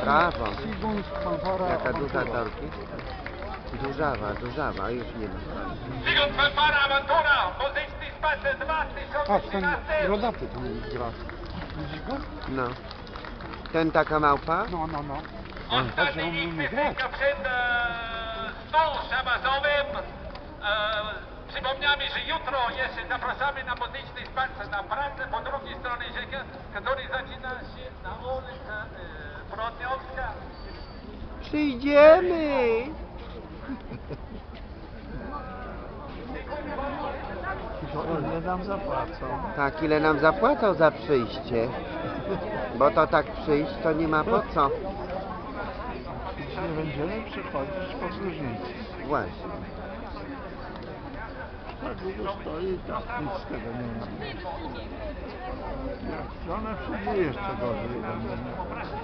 brawo. Siguns, fanfara, Jaka duża orkiestra. Dużawa, dużawa, już nie ma. Sigurd Fanfara Awantura, muzyczny spacer Patrz, ten 2013. rodaty tu gra. Widzisz go? No. Ten taka małpa? No, no, no. Ostatni Chodź, on list umie grać. piosenka przed e, stół szabazowym. E, przypomniamy, że jutro jeszcze zapraszamy na muzyczny spacer na pracę po drugiej stronie rzeki, który zaczyna się na ulicy e. Przyjdziemy! Nie nam zapłacą. Tak, ile nam zapłacą za przyjście? Bo to tak przyjść, to nie ma po co. Dzisiaj będziemy przychodzić po próżnicy. Właśnie. Tak długo stoi tak nic z tego nie ma. Jak ona przyjdzie jeszcze gorzej.